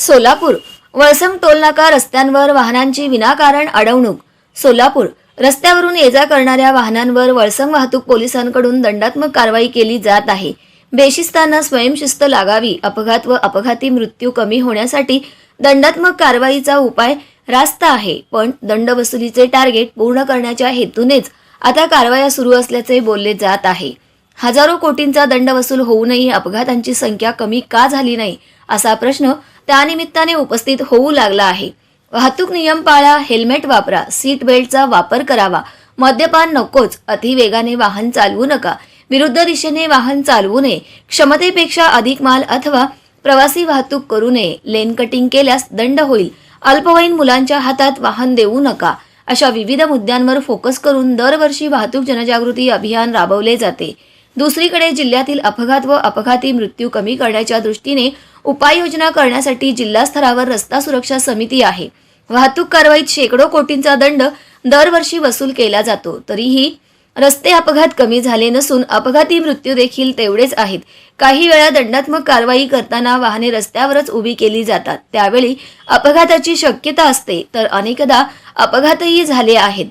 सोलापूर. वळसम टोलनाका रस्त्यांवर वाहनांची विनाकारण अडवणूक. सोलापूर. रस्त्यावरून ये जा करणाऱ्या वाहनांवर वळसम वाहतूक पोलिसांकडून दंडात्मक कारवाई केली जात आहे. बेशिस्तांना स्वयंशिस्त लागावी अपघात व अपघाती मृत्यू कमी होण्यासाठी दंडात्मक कारवाईचा उपाय रास्त आहे पण दंड वसुलीचे टार्गेट पूर्ण करण्याच्या हेतूनेच आता कारवाया सुरू असल्याचे बोलले जात आहे. हजारो कोटींचा दंड वसूल होऊनही अपघातांची संख्या कमी का झाली नाही असा प्रश्न त्यानिमित्ताने उपस्थित होऊ लागला आहे. वाहतूक नियम पाळा हेल्मेट वापरा सीट बेल्टचा वापर करावा. मद्यपान नकोच अतिवेगाने वाहन चालवू नका. विरुद्ध दिशेने वाहन चालवू नये. क्षमतेपेक्षा अधिक माल अथवा प्रवासी वाहतूक करू नये. लेन कटिंग केल्यास दंड होईल. अल्पवयीन मुलांच्या हातात वाहन देऊ नका. अशा विविध मुद्द्यांवर फोकस करून दरवर्षी वाहतूक जनजागृती अभियान राबवले जाते. दुसरीकडे जिल्ह्यातील अपघात व अपघाती मृत्यू कमी करण्याच्या दृष्टीने उपाययोजना करण्यासाठी जिल्हा स्तरावर रस्ता सुरक्षा समिती आहे. वाहतूक कारवाईत शेकडो कोटींचा दंड दरवर्षी वसूल केला जातो. तरीही रस्ते अपघात कमी झाले नसून अपघाती मृत्यू देखील तेवढेच आहेत. काही वेळा दंडात्मक कारवाई करताना वाहने रस्त्यावरच उभी केली जातात. त्यावेळी अपघाताची शक्यता असते तर अनेकदा अपघातही झाले आहेत.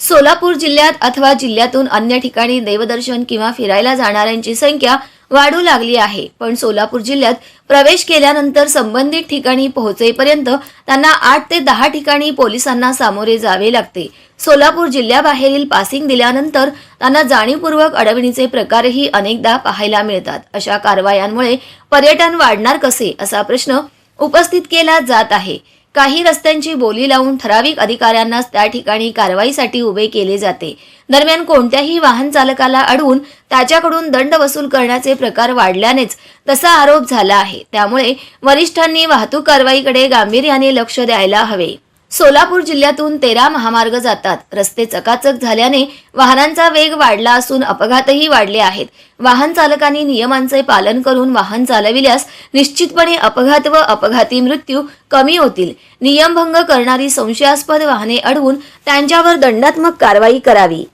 सोलापूर जिल्ह्यात अथवा जिल्ह्यातून अन्य ठिकाणी देवदर्शन किंवा फिरायला जाणाऱ्यांची संख्या वाढू लागली आहे. पण सोलापूर जिल्ह्यात प्रवेश केल्यानंतर संबंधित ठिकाणी पोहोचेपर्यंत त्यांना आठ ते दहा ठिकाणी पोलिसांना सामोरे जावे लागते. सोलापूर जिल्ह्याबाहेरील पासिंग दिल्यानंतर त्यांना जाणीवपूर्वक अडवणीचे प्रकारही अनेकदा पाहायला मिळतात. अशा कारवायांमुळे पर्यटन वाढणार कसे असा प्रश्न उपस्थित केला जात आहे. काही रस्त्यांची बोली लावून ठराविक अधिकाऱ्यांनाच त्या ठिकाणी कारवाईसाठी उभे केले जाते. दरम्यान कोणत्याही वाहन चालकाला अडवून त्याच्याकडून दंड वसूल करण्याचे प्रकार वाढल्यानेच तसा आरोप झाला आहे. त्यामुळे वरिष्ठांनी वाहतूक कारवाईकडे गांभीर्याने लक्ष द्यायला हवे. सोलापूर जिल्ह्यातून तेरा महामार्ग जातात. रस्ते चकाचक झाल्याने वाहनांचा वेग वाढला असून अपघातही वाढले आहेत. वाहन चालकांनी नियमांचे पालन करून वाहन चालविल्यास निश्चितपणे अपघात व अपघाती मृत्यू कमी होतील. नियमभंग करणारी संशयास्पद वाहने अडवून त्यांच्यावर दंडात्मक कारवाई करावी.